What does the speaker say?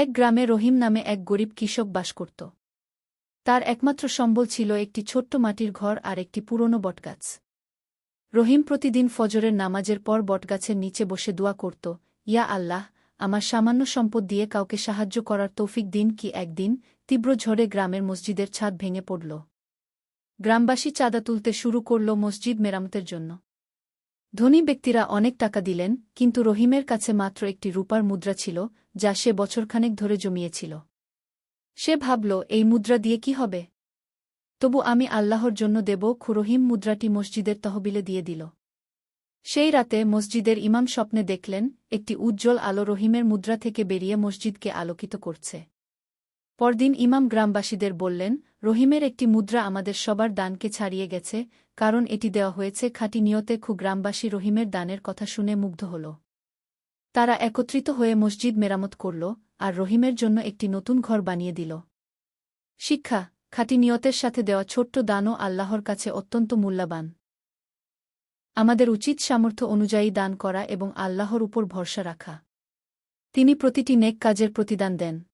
এক গ্রামে রহিম নামে এক গরিব কৃষক বাস করত। তার একমাত্র সম্বল ছিল একটি ছোট্ট মাটির ঘর আর একটি পুরনো বটগাছ। রহিম প্রতিদিন ফজরের নামাজের পর বটগাছের নিচে বসে দোয়া করত, ইয়া আল্লাহ, আমার সামান্য সম্পদ দিয়ে কাউকে সাহায্য করার তৌফিক দিন কি একদিন? তীব্র ঝড়ে গ্রামের মসজিদের ছাদ ভেঙে পড়ল। গ্রামবাসী চাঁদা তুলতে শুরু করল মসজিদ মেরামতের জন্য। ধনী ব্যক্তিরা অনেক টাকা দিলেন, কিন্তু রহিমের কাছে মাত্র একটি রূপার মুদ্রা ছিল, যা সে বছরখানেক ধরে জমিয়েছিল। সে ভাবল, এই মুদ্রা দিয়ে কি হবে? তবু আমি আল্লাহর জন্য দেব খুরহিম মুদ্রাটি মসজিদের তহবিলে দিয়ে দিল। সেই রাতে মসজিদের ইমাম স্বপ্নে দেখলেন, একটি উজ্জ্বল আলো রহিমের মুদ্রা থেকে বেরিয়ে মসজিদকে আলোকিত করছে। পরদিন ইমাম গ্রামবাসীদের বললেন রহিমের একটি মুদ্রা আমাদের সবার দানকে ছাড়িয়ে গেছে, কারণ এটি দেওয়া হয়েছে খাঁটি নিয়তে খু গ্রামবাসী রহিমের দানের কথা শুনে মুগ্ধ হল। তারা একত্রিত হয়ে মসজিদ মেরামত করল আর রহিমের জন্য একটি নতুন ঘর বানিয়ে দিল। শিক্ষা, খাঁটি নিয়তের সাথে দেওয়া ছোট্ট দানও আল্লাহর কাছে অত্যন্ত মূল্যবান। আমাদের উচিত সামর্থ্য অনুযায়ী দান করা এবং আল্লাহর উপর ভরসা রাখা। তিনি প্রতিটি নেক কাজের প্রতিদান দেন।